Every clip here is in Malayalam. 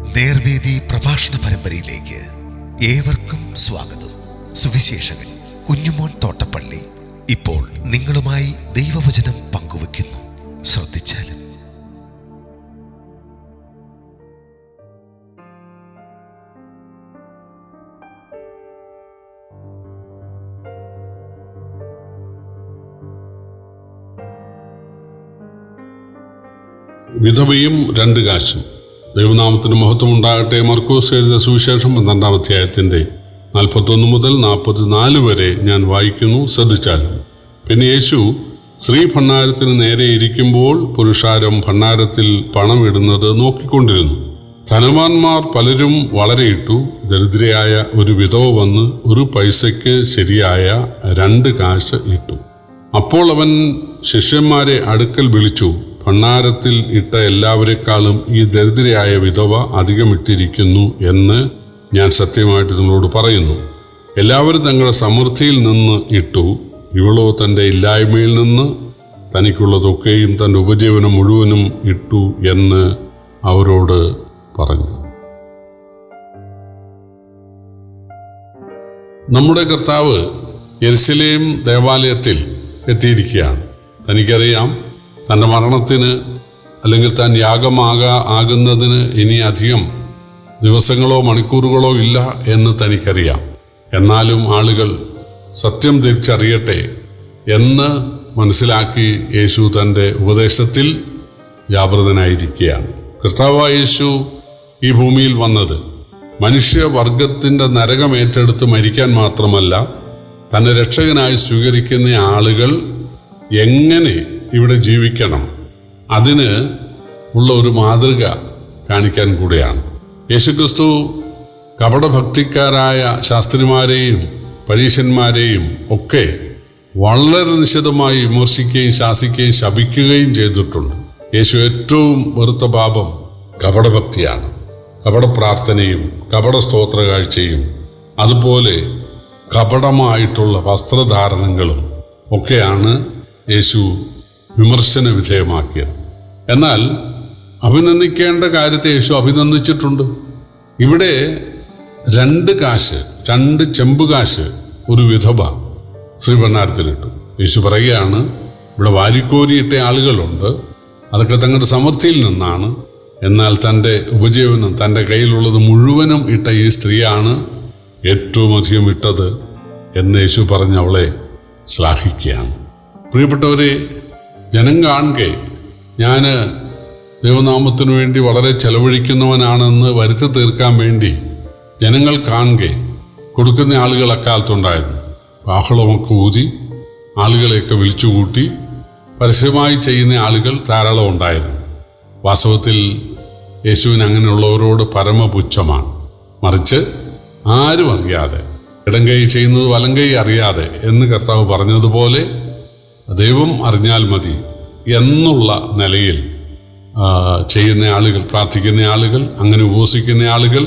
നേർവേദി പ്രഭാഷണ പരമ്പരയിലേക്ക് ഏവർക്കും സ്വാഗതം. സുവിശേഷകൻ കുഞ്ഞുമോൻ തോട്ടപ്പള്ളി ഇപ്പോൾ നിങ്ങളുമായി ദൈവവചനം പങ്കുവെക്കുന്നു ശ്രദ്ധിച്ചാലും. വിധവയും രണ്ട് കാശും. ദൈവനാമത്തിന് മഹത്വം ഉണ്ടാകട്ടെ മർക്കോസ് എഴുതിയ സുവിശേഷം പന്ത്രണ്ടാം അധ്യായത്തിന്റെ നാൽപ്പത്തൊന്ന് മുതൽ നാൽപ്പത്തിനാല് വരെ ഞാൻ വായിക്കുന്നു ശ്രദ്ധിച്ചാലും. പിന്നെ യേശു ശ്രീ ഭണ്ണാരത്തിന് നേരെ ഇരിക്കുമ്പോൾ പുരുഷാരം ഭണ്ണാരത്തിൽ പണം ഇടുന്നത് നോക്കിക്കൊണ്ടിരുന്നു. ധനവാന്മാർ പലരും വളരെ ഇട്ടു. ദരിദ്രയായ ഒരു വിധവ വന്ന് ഒരു പൈസയ്ക്ക് ശരിയായ രണ്ട് കാശ് ഇട്ടു. അപ്പോൾ അവൻ ശിഷ്യന്മാരെ അടുക്കൽ വിളിച്ചു ഭണ്ണാരത്തിൽ ഇട്ട എല്ലാവരെക്കാളും ഈ ദരിദ്രയായ വിധവ അധികമിട്ടിരിക്കുന്നു എന്ന് ഞാൻ സത്യമായിട്ട് നിങ്ങളോട് പറയുന്നു. എല്ലാവരും തങ്ങളുടെ സമൃദ്ധിയിൽ നിന്ന് ഇട്ടു. ഇവളോ തന്റെ ഇല്ലായ്മയിൽ നിന്ന് തനിക്കുള്ളതൊക്കെയും തന്റെ ഉപജീവനം മുഴുവനും ഇട്ടു എന്ന് അവരോട് പറഞ്ഞു. നമ്മുടെ കർത്താവ് എരിശിലേം ദേവാലയത്തിൽ എത്തിയിരിക്കുകയാണ്. തനിക്കറിയാം തന്റെ മരണത്തിന് അല്ലെങ്കിൽ താൻ യാഗമാക ആകുന്നതിന് ഇനി അധികം ദിവസങ്ങളോ മണിക്കൂറുകളോ ഇല്ല എന്ന് തനിക്കറിയാം. എന്നാലും ആളുകൾ സത്യം തിരിച്ചറിയട്ടെ എന്ന് മനസ്സിലാക്കി യേശു തന്റെ ഉപദേശത്തിൽ വ്യാപൃതനായിരിക്കുകയാണ്. കർത്താവായ യേശു ഈ ഭൂമിയിൽ വന്നത് മനുഷ്യവർഗത്തിന്റെ നരകം ഏറ്റെടുത്ത് മരിക്കാൻ മാത്രമല്ല തന്നെ രക്ഷകനായി സ്വീകരിക്കുന്ന ആളുകൾ എങ്ങനെ ഇവിടെ ജീവിക്കണം. അതിന് ഉള്ള ഒരു മാതൃക കാണിക്കാൻ കൂടിയാണ്. യേശുക്രിസ്തു കപടഭക്തിക്കാരായ ശാസ്ത്രിമാരെയും പരീശന്മാരെയും ഒക്കെ വളരെ നിശിതമായി വിമർശിക്കുകയും ശാസിക്കുകയും ശപിക്കുകയും ചെയ്തിട്ടുണ്ട്. യേശു ഏറ്റവും വെറുത്ത പാപം കപടഭക്തിയാണ്. കപട പ്രാർത്ഥനയും കപട സ്തോത്ര കാഴ്ചയും അതുപോലെ കപടമായിട്ടുള്ള വസ്ത്രധാരണങ്ങളും ഒക്കെയാണ് യേശു വിമർശന വിധേയമാക്കിയത് എന്നാൽ അഭിനന്ദിക്കേണ്ട കാര്യത്തെ യേശു അഭിനന്ദിച്ചിട്ടുണ്ട്. ഇവിടെ രണ്ട് കാശ് രണ്ട് ചെമ്പ് കാശ് ഒരു വിധവ ശ്രീഭണ്ണാരത്തിലിട്ടു യേശു പറയുകയാണ് ഇവിടെ വാരിക്കോരിയിട്ട ആളുകളുണ്ട്. അതൊക്കെ തങ്ങളുടെ സമൃദ്ധിയിൽ നിന്നാണ്. എന്നാൽ തന്റെ ഉപജീവനം തന്റെ കയ്യിലുള്ളത് മുഴുവനും ഇട്ട ഈ സ്ത്രീയാണ് ഏറ്റവും അധികം ഇട്ടത് എന്ന് യേശു പറഞ്ഞ് അവളെ ശ്ലാഘിക്കുകയാണ്. പ്രിയപ്പെട്ടവരെ ജനം കാണുക. ഞാൻ ദൈവനാമത്തിനു വേണ്ടി വളരെ ചെലവഴിക്കുന്നവനാണെന്ന് വരുത്തി തീർക്കാൻ വേണ്ടി ജനങ്ങൾ കാണുക. കൊടുക്കുന്ന ആളുകൾ അക്കാലത്തുണ്ടായിരുന്നു ബാഹളമൊക്കെ ഊതി ആളുകളെയൊക്കെ വിളിച്ചുകൂട്ടി പരസ്യമായി ചെയ്യുന്ന ആളുകൾ ധാരാളം ഉണ്ടായിരുന്നു. വാസ്തവത്തിൽ യേശുവിന് അങ്ങനെയുള്ളവരോട് പരമപുച്ഛമാണ്. മറിച്ച് ആരും അറിയാതെ ഇടം കൈ ചെയ്യുന്നത് വലം കൈ അറിയാതെ എന്ന് കർത്താവ് പറഞ്ഞതുപോലെ ദൈവം അറിഞ്ഞാൽ മതി എന്നുള്ള നിലയിൽ ചെയ്യുന്ന ആളുകൾ പ്രാർത്ഥിക്കുന്ന ആളുകൾ അങ്ങനെ ഉപസിക്കുന്ന ആളുകൾ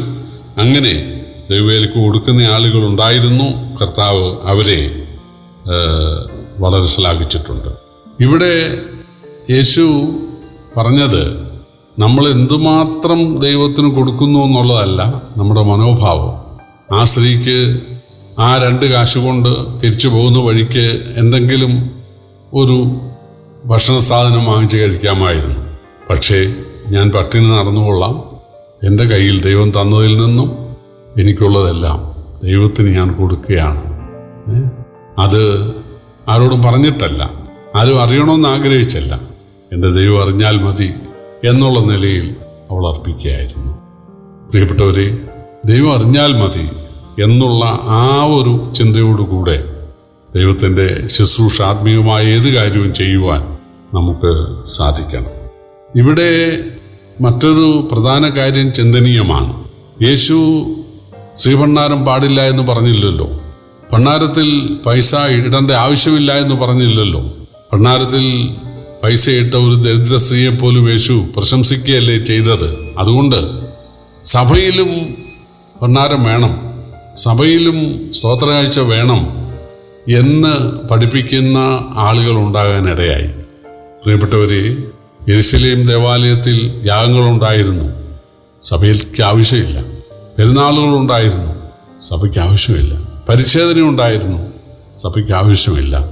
അങ്ങനെ ദൈവവേലിക്ക് കൊടുക്കുന്ന ആളുകൾ ഉണ്ടായിരുന്നു. കർത്താവ് അവരെ വളരെ ശ്ലാഘിച്ചിട്ടുണ്ട്. ഇവിടെ യേശു പറഞ്ഞത് നമ്മൾ എന്തുമാത്രം ദൈവത്തിന് കൊടുക്കുന്നു എന്നുള്ളതല്ല നമ്മുടെ മനോഭാവം. ആ സ്ത്രീക്ക് ആ രണ്ട് കാശ് കൊണ്ട് തിരിച്ചു പോകുന്ന വഴിക്ക് എന്തെങ്കിലും ഒരു ഭക്ഷണ സാധനം വാങ്ങിച്ച് കഴിക്കാമായിരുന്നു. പക്ഷേ ഞാൻ പട്ടിണി നടന്നുകൊള്ളാം എന്റെ കയ്യിൽ ദൈവം തന്നതിൽ നിന്നും എനിക്കുള്ളതെല്ലാം ദൈവത്തിന് ഞാൻ കൊടുക്കുകയാണ്. അത് ആരോടും പറഞ്ഞിട്ടല്ല. ആരും അറിയണമെന്ന് ആഗ്രഹിച്ചല്ല. എന്റെ ദൈവം അറിഞ്ഞാൽ മതി എന്നുള്ള നിലയിൽ അവൾ അർപ്പിക്കുകയായിരുന്നു. പ്രിയപ്പെട്ടവരെ ദൈവം അറിഞ്ഞാൽ മതി എന്നുള്ള ആ ഒരു ചിന്തയോടുകൂടെ ദൈവത്തിന്റെ ശുശ്രൂഷ ആത്മീയമായ ഏത് കാര്യവും ചെയ്യുവാൻ നമുക്ക് സാധിക്കണം. ഇവിടെ മറ്റൊരു പ്രധാന കാര്യം ചിന്തനീയമാണ്. യേശു ശ്രീഭണ്ണാരം പാടില്ല എന്ന് പറഞ്ഞില്ലല്ലോ. ഭണ്ണാരത്തിൽ പൈസ ഇടേണ്ട ആവശ്യമില്ല എന്ന് പറഞ്ഞില്ലല്ലോ. ഭണ്ണാരത്തിൽ പൈസ ഇട്ട ഒരു ദരിദ്ര സ്ത്രീയെ പോലും യേശു പ്രശംസിക്കുകയല്ലേ ചെയ്തത്? അതുകൊണ്ട് സഭയിലും ഭണ്ണാരം വേണം. സഭയിലും സ്തോത്രകാഴ്ച വേണം. എന്ന് പഠിപ്പിക്കുന്ന ആളുകൾ ഉണ്ടാകാനിടയായി പ്രിയപ്പെട്ടവരെ യെരുശലേം ദേവാലയത്തിൽ യാഗങ്ങളുണ്ടായിരുന്നു. സഭയ്ക്ക് ആവശ്യമില്ല പെരുന്നാളുകളുണ്ടായിരുന്നു. സഭയ്ക്ക് ആവശ്യമില്ല പരിച്ഛേദന ഉണ്ടായിരുന്നു സഭയ്ക്ക് ആവശ്യമില്ല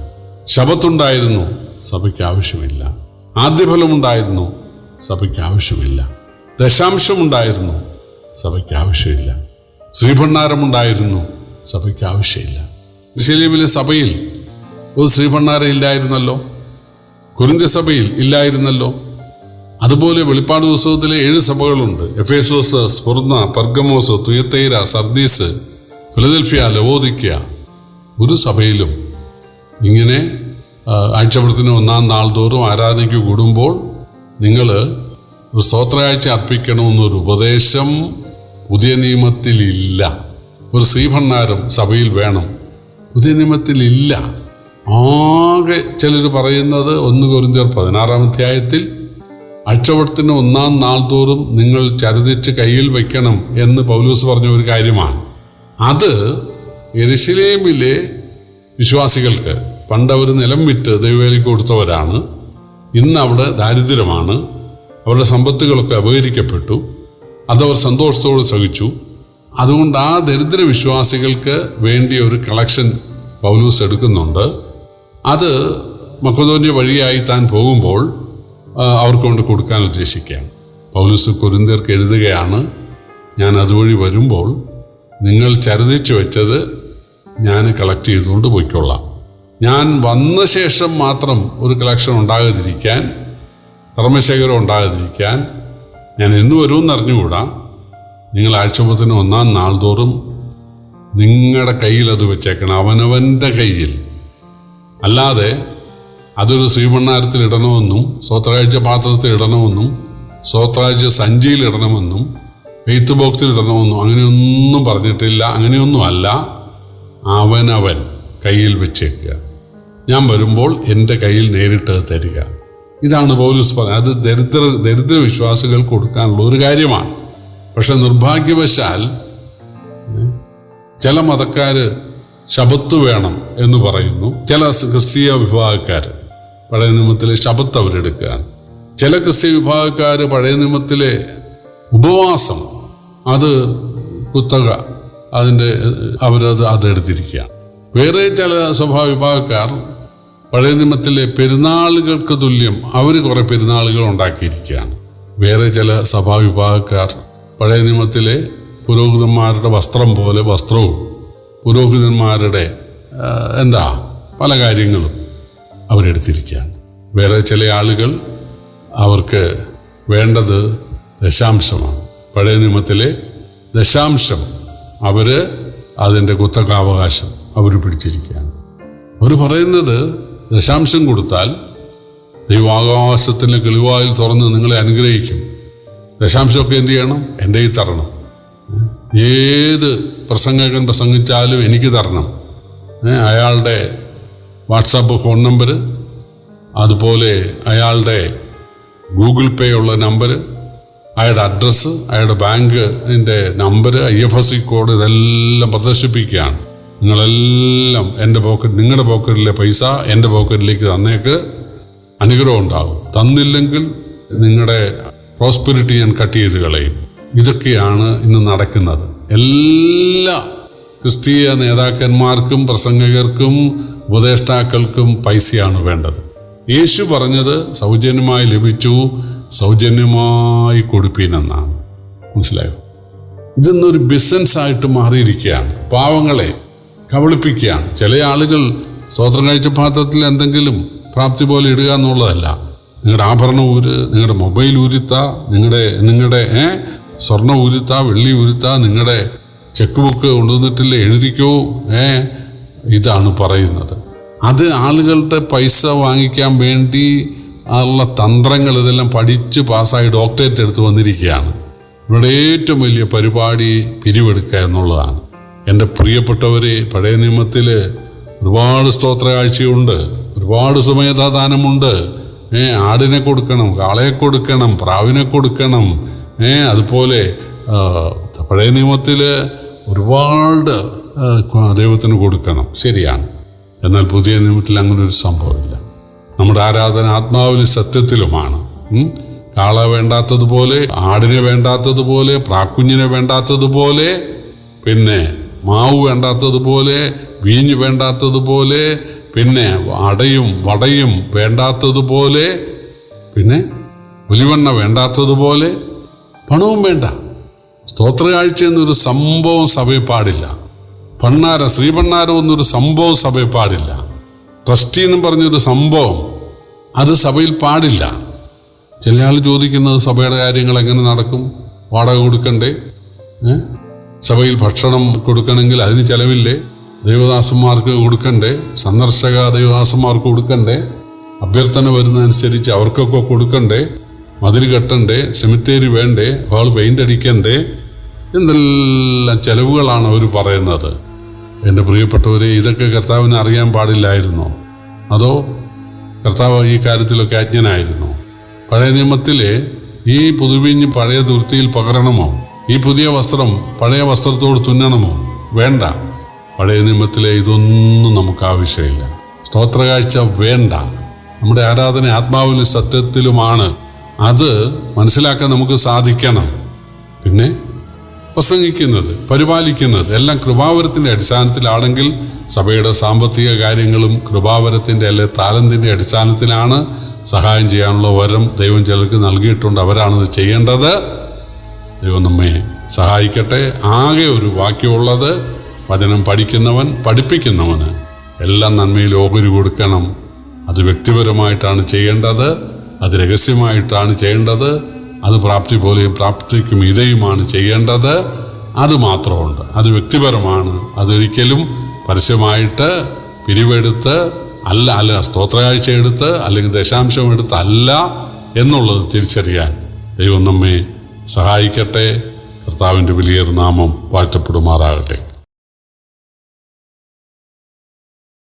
ശബത്തുണ്ടായിരുന്നു. സഭയ്ക്ക് ആവശ്യമില്ല ആദ്യഫലമുണ്ടായിരുന്നു. സഭയ്ക്ക് ആവശ്യമില്ല ദശാംശമുണ്ടായിരുന്നു. സഭയ്ക്ക് ആവശ്യമില്ല ശ്രീഭണ്ണാരമുണ്ടായിരുന്നു സഭയ്ക്ക് ആവശ്യമില്ല ശിലീമിലെ സഭയിൽ ഒരു ശ്രീഭണ്ണാര ഇല്ലായിരുന്നല്ലോ. സഭയിൽ ഇല്ലായിരുന്നല്ലോ. അതുപോലെ വെളിപ്പാട് പുസ്തകത്തിലെ ഏഴ് സഭകളുണ്ട്. Ephesus Smyrna Pergamos Thyatira Sardis Philadelphia Laodicea ഒരു സഭയിലും. ഇങ്ങനെ ആഴ്ചവൃത്തിന് ഒന്നാം നാൾ തോറും ആരാധനയ്ക്ക് കൂടുമ്പോൾ നിങ്ങൾ ഒരു സ്തോത്രയാഴ്ച അർപ്പിക്കണമെന്നൊരു ഉപദേശം പുതിയ നിയമത്തിലില്ല. ഒരു ശ്രീഭണ്ണാരം സഭയിൽ വേണം. പുതിയ നിയമത്തിൽ ഇല്ല ആകെ ചിലർ പറയുന്നത് ഒന്ന് കൊരിന്തിയർ പതിനാറാം അധ്യായത്തിൽ അക്ഷവത്തിന് ഒന്നാം നാൾ തോറും നിങ്ങൾ ചരിതിച്ച് കയ്യിൽ വയ്ക്കണം എന്ന് പൗലൂസ് പറഞ്ഞ ഒരു കാര്യമാണ്. അത് എരിശിലേമിലെ വിശ്വാസികൾക്ക് പണ്ട് അവർ നിലം വിറ്റ് ദൈവവേലിക്ക് കൊടുത്തവരാണ് ഇന്ന് അവിടെ ദാരിദ്ര്യമാണ് അവരുടെ സമ്പത്തുകളൊക്കെ അപഹരിക്കപ്പെട്ടു അതവർ സന്തോഷത്തോട് സഹിച്ചു അതുകൊണ്ട് ആ ദരിദ്ര വിശ്വാസികൾക്ക് വേണ്ടി ഒരു കളക്ഷൻ പൗലൂസ് എടുക്കുന്നുണ്ട്. അത് മക്കതോന്യ വഴിയായി താൻ പോകുമ്പോൾ അവർക്ക് കൊണ്ട് കൊടുക്കാൻ ഉദ്ദേശിക്കാം. പൗലൂസ് കുരുന്തീർക്ക് എഴുതുകയാണ് ഞാൻ അതുവഴി വരുമ്പോൾ നിങ്ങൾ ചരുതിച്ചു വെച്ചത് ഞാൻ കളക്ട് ചെയ്തുകൊണ്ട് പോയിക്കൊള്ളാം. ഞാൻ വന്ന ശേഷം മാത്രം ഒരു കളക്ഷൻ ഉണ്ടാകാതിരിക്കാൻ ധർമ്മശേഖരം ഉണ്ടാകാതിരിക്കാൻ ഞാൻ എന്ന് വരുമെന്ന് അറിഞ്ഞുകൂടാ? നിങ്ങൾ ആഴ്ചപ്പത്തിന് ഒന്നാം നാൾ തോറും നിങ്ങളുടെ കയ്യിൽ അത് വെച്ചേക്കണം. അവനവന്റെ കയ്യിൽ. അല്ലാതെ അതൊരു ശ്രീമണ്ണാരത്തിൽ ഇടണമെന്നും സ്വത്രാഴ്ച പാത്രത്തിൽ ഇടണമെന്നും സ്വത്രാഴ്ച സഞ്ചിയിൽ ഇടണമെന്നും വെയ്ത്ത് ബോക്സിൽ ഇടണമെന്നും അങ്ങനെയൊന്നും പറഞ്ഞിട്ടില്ല. അങ്ങനെയൊന്നും അല്ല അവനവൻ കയ്യിൽ വെച്ചേക്കുക. ഞാൻ വരുമ്പോൾ എന്റെ കയ്യിൽ നേരിട്ട് തരിക. ഇതാണ് പൗലൂസ് പറഞ്ഞത്. അത് ദരിദ്ര ദരിദ്ര വിശ്വാസികൾ കൊടുക്കാനുള്ള ഒരു കാര്യമാണ്. പക്ഷെ നിർഭാഗ്യവശാൽ ചില മതക്കാർ ശബത്ത് വേണം എന്ന് പറയുന്നു. ചില ക്രിസ്തീയ വിഭാഗക്കാർ പഴയ നിയമത്തിലെ ശബത്ത് അവരെടുക്കുകയാണ്. ചില ക്രിസ്തീയ വിഭാഗക്കാർ പഴയ നിയമത്തിലെ ഉപവാസം അത് കുത്തക അതിന്റെ അവരത് അതെടുത്തിരിക്കുകയാണ്. വേറെ ചില സ്വഭാവ വിഭാഗക്കാർ പഴയ നിയമത്തിലെ പെരുന്നാളുകൾക്ക് തുല്യം അവർ കുറേ പെരുന്നാളുകൾ ഉണ്ടാക്കിയിരിക്കുകയാണ്. വേറെ ചില സഭാവിഭാഗക്കാർ പഴയ നിയമത്തിലെ പുരോഹിതന്മാരുടെ വസ്ത്രം പോലെ വസ്ത്രവും പുരോഹിതന്മാരുടെ എന്താ പല കാര്യങ്ങളും അവരെടുത്തിരിക്കുകയാണ്. വേറെ ചില ആളുകൾ അവർക്ക് വേണ്ടത് ദശാംശമാണ്. പഴയ നിയമത്തിലെ ദശാംശം അവർ അതിന്റെ കുത്തകാവകാശം അവർ പിടിച്ചിരിക്കുകയാണ്. അവർ പറയുന്നത് ദശാംശം കൊടുത്താൽ ദൈവാകാശത്തിന്റെ കിളിവായിൽ തുറന്ന് നിങ്ങളെ അനുഗ്രഹിക്കും. ദശാംശമൊക്കെ എന്ത് ചെയ്യണം? എന്റെ ഈ തരണം. ഏത് പ്രസംഗകൻ പ്രസംഗിച്ചാലും എനിക്ക് തരണം. അയാളുടെ വാട്സാപ്പ് ഫോൺ നമ്പർ അതുപോലെ അയാളുടെ ഗൂഗിൾ പേ ഉള്ള നമ്പർ അയാളുടെ അഡ്രസ്സ് അയാളുടെ ബാങ്കിന്റെ number I F S C code ഇതെല്ലാം പ്രദർശിപ്പിക്കുകയാണ്. നിങ്ങളെല്ലാം എന്റെ പോക്കറ്റ് നിങ്ങളുടെ പോക്കറ്റിലെ പൈസ എന്റെ പോക്കറ്റിലേക്ക് തന്നേക്ക് അനുഗ്രഹം ഉണ്ടാകും. തന്നില്ലെങ്കിൽ നിങ്ങളുടെ പ്രോസ്പെരിറ്റി ഞാൻ കട്ട് ചെയ്ത് കളയും. ഇതൊക്കെയാണ് ഇന്ന് നടക്കുന്നത്. എല്ലാ ക്രിസ്തീയ നേതാക്കന്മാർക്കും പ്രസംഗകർക്കും ഉപദേഷ്ടാക്കൾക്കും പൈസയാണ് വേണ്ടത്. യേശു പറഞ്ഞത് സൗജന്യമായി ലഭിച്ചു സൗജന്യമായി കൊടുപ്പീനെന്നാണ് മനസ്സിലായോ? ഇതൊന്നൊരു ബിസിനസ്സായിട്ട് മാറിയിരിക്കുകയാണ്. പാവങ്ങളെ കബളിപ്പിക്കുകയാണ്. ചില ആളുകൾ സ്വതന്ത്ര കഴിച്ച പാത്രത്തിൽ എന്തെങ്കിലും പ്രാപ്തി പോലെ ഇടുക എന്നുള്ളതല്ല. നിങ്ങളുടെ ആഭരണം ഊര് നിങ്ങളുടെ മൊബൈൽ ഊരുത്ത നിങ്ങളുടെ നിങ്ങളുടെ സ്വർണ ഊരുത്ത വെള്ളി ഊരുത്ത നിങ്ങളുടെ ചെക്ക് ബുക്ക് കൊണ്ടുവന്നിട്ടില്ല എഴുതിക്കോ ഏ? ഇതാണ് പറയുന്നത്. അത് ആളുകളുടെ പൈസ വാങ്ങിക്കാൻ വേണ്ടി ഉള്ള തന്ത്രങ്ങൾ ഇതെല്ലാം പഠിച്ച് പാസ്സായി ഡോക്ടറേറ്റ് എടുത്ത് വന്നിരിക്കുകയാണ്. ഇവിടെ ഏറ്റവും വലിയ പരിപാടി പിരിവെടുക്കുക എന്നുള്ളതാണ്. എന്റെ പ്രിയപ്പെട്ടവരെ പഴയ നിയമത്തിൽ ഒരുപാട് സ്തോത്ര കാഴ്ചയുണ്ട് ഒരുപാട് സുമേധാദാനമുണ്ട് ഏ ആടിനെ കൊടുക്കണം കാളയെ കൊടുക്കണം പ്രാവിനെ കൊടുക്കണം. ഏ അതുപോലെ പഴയ നിയമത്തിൽ ഒരുപാട് ദൈവത്തിന് കൊടുക്കണം. ശരിയാണ്. എന്നാൽ പുതിയ നിയമത്തിൽ അങ്ങനെ ഒരു സംഭവമില്ല. നമ്മുടെ ആരാധന ആത്മാവിലും സത്യത്തിലുമാണ്. കാള വേണ്ടാത്തതുപോലെ ആടിനെ വേണ്ടാത്തതുപോലെ പ്രാക്കുഞ്ഞിനെ വേണ്ടാത്തതുപോലെ പിന്നെ മാവ് വേണ്ടാത്തതുപോലെ വീഞ്ഞ് വേണ്ടാത്തതുപോലെ പിന്നെ അടയും വടയും വേണ്ടാത്തതുപോലെ പിന്നെ ഒലിവെണ്ണ വേണ്ടാത്തതുപോലെ പണവും വേണ്ട. സ്തോത്രകാഴ്ച എന്നൊരു സംഭവം സഭയിൽ പാടില്ല പണ്ണാര ശ്രീപണ്ണാരം എന്നൊരു സംഭവം സഭയിൽ പാടില്ല ട്രസ്റ്റി എന്ന് പറഞ്ഞൊരു സംഭവം അത് സഭയിൽ പാടില്ല ചില ആൾ ചോദിക്കുന്നത് സഭയുടെ കാര്യങ്ങൾ എങ്ങനെ നടക്കും? വാടക കൊടുക്കണ്ടേ? സഭയിൽ ഭക്ഷണം കൊടുക്കണമെങ്കിൽ അതിന് ചെലവില്ലേ? ദൈവദാസന്മാർക്ക് കൊടുക്കണ്ടേ? സന്ദർശക ദൈവദാസന്മാർക്ക് കൊടുക്കണ്ടേ? അഭ്യർത്ഥന വരുന്നതനുസരിച്ച് അവർക്കൊക്കെ കൊടുക്കണ്ടേ? മതിൽ കെട്ടണ്ടേ? സെമിത്തേരി വേണ്ടേ? ഹാൾ പെയിന്റ് അടിക്കണ്ടേ? എന്തെല്ലാം ചെലവുകളാണ് അവർ പറയുന്നത്. എന്റെ പ്രിയപ്പെട്ടവരെ ഇതൊക്കെ കർത്താവിനെ അറിയാൻ പാടില്ലായിരുന്നോ? അതോ കർത്താവ് ഈ കാര്യത്തിലൊക്കെ അജ്ഞനായിരുന്നു? പഴയ നിയമത്തിലെ ഈ പുതുവിഞ്ഞ് പഴയ തുരുത്തിയിൽ പകരണമോ? ഈ പുതിയ വസ്ത്രം പഴയ വസ്ത്രത്തോട് തുന്നണമോ? വേണ്ട. പഴയ നിയമത്തിലെ ഇതൊന്നും നമുക്ക് ആവശ്യമില്ല. സ്തോത്രകാഴ്ച വേണ്ട. നമ്മുടെ ആരാധന ആത്മാവിലും സത്യത്തിലുമാണ്. അത് മനസ്സിലാക്കാൻ നമുക്ക് സാധിക്കണം. പിന്നെ പ്രസംഗിക്കുന്നത് പരിപാലിക്കുന്നത് എല്ലാം കൃപാവരത്തിന്റെ അടിസ്ഥാനത്തിലാണെങ്കിൽ സഭയുടെ സാമ്പത്തിക കാര്യങ്ങളും കൃപാവരത്തിന്റെ അല്ലെ താലന്തിന്റെ അടിസ്ഥാനത്തിലാണ് സഹായം ചെയ്യാനുള്ള വരം ദൈവം ചിലർക്ക് നൽകിയിട്ടുണ്ട്. അവരാണത് ചെയ്യേണ്ടത്. ദൈവം നമ്മെ സഹായിക്കട്ടെ. ആകെ ഒരു വാക്യമുള്ളത് വചനം പഠിക്കുന്നവൻ പഠിപ്പിക്കുന്നവന് എല്ലാം നന്മയിൽ ഓഹരി കൊടുക്കണം. അത് വ്യക്തിപരമായിട്ടാണ് ചെയ്യേണ്ടത് അത് രഹസ്യമായിട്ടാണ് ചെയ്യേണ്ടത് അത് പ്രാപ്തി പോലെയും പ്രാപ്തിക്കും ഇതയുമാണ് ചെയ്യേണ്ടത്. അത് മാത്രമുണ്ട്. അത് വ്യക്തിപരമാണ്. അതൊരിക്കലും പരസ്യമായിട്ട് പിരിവെടുത്ത് അല്ല അല്ല സ്തോത്രയാഴ്ച എടുത്ത് അല്ലെങ്കിൽ ദശാംശം എടുത്ത് അല്ല എന്നുള്ളത് തിരിച്ചറിയാൻ ദൈവം നമ്മെ സഹായിക്കട്ടെ. കർത്താവിന്റെ വലിയൊരു നാമം വാഴ്ത്തപ്പെടുമാറാകട്ടെ.